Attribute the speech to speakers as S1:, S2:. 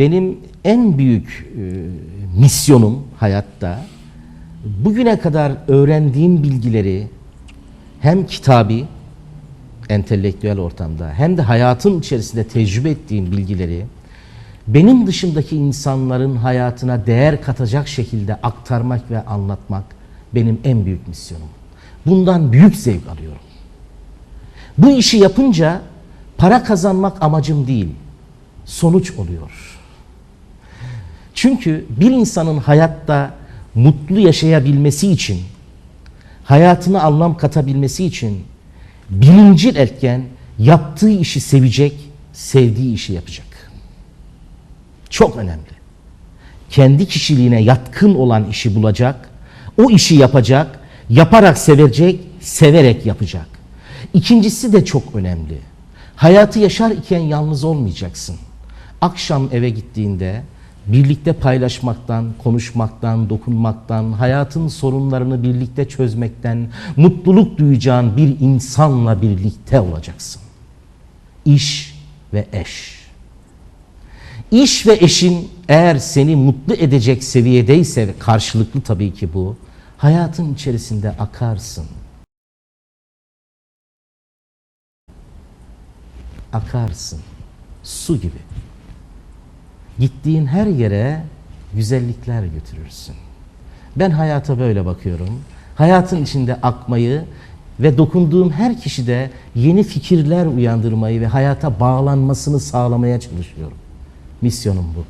S1: benim en büyük e, misyonum hayatta bugüne kadar öğrendiğim bilgileri hem kitabi, entelektüel ortamda hem de hayatım içerisinde tecrübe ettiğim bilgileri benim dışındaki insanların hayatına değer katacak şekilde aktarmak ve anlatmak benim en büyük misyonum. Bundan büyük zevk alıyorum. Bu işi yapınca para kazanmak amacım değil, sonuç oluyor. Çünkü bir insanın hayatta mutlu yaşayabilmesi için, hayatına anlam katabilmesi için birincil etken yaptığı işi sevecek, sevdiği işi yapacak. Çok önemli. Kendi kişiliğine yatkın olan işi bulacak, o işi yapacak, yaparak sevecek, severek yapacak. İkincisi de çok önemli. Hayatı yaşar iken yalnız olmayacaksın. Akşam eve gittiğinde birlikte paylaşmaktan, konuşmaktan, dokunmaktan, hayatın sorunlarını birlikte çözmekten, mutluluk duyacağın bir insanla birlikte olacaksın. İş ve eş. İş ve eşin eğer seni mutlu edecek seviyedeyse ve karşılıklı tabii ki bu, hayatın içerisinde akarsın. Akarsın. Su gibi. Gittiğin her yere güzellikler götürürsün. Ben hayata böyle bakıyorum. Hayatın içinde akmayı ve dokunduğum her kişide yeni fikirler uyandırmayı ve hayata bağlanmasını sağlamaya çalışıyorum. Misyonum bu.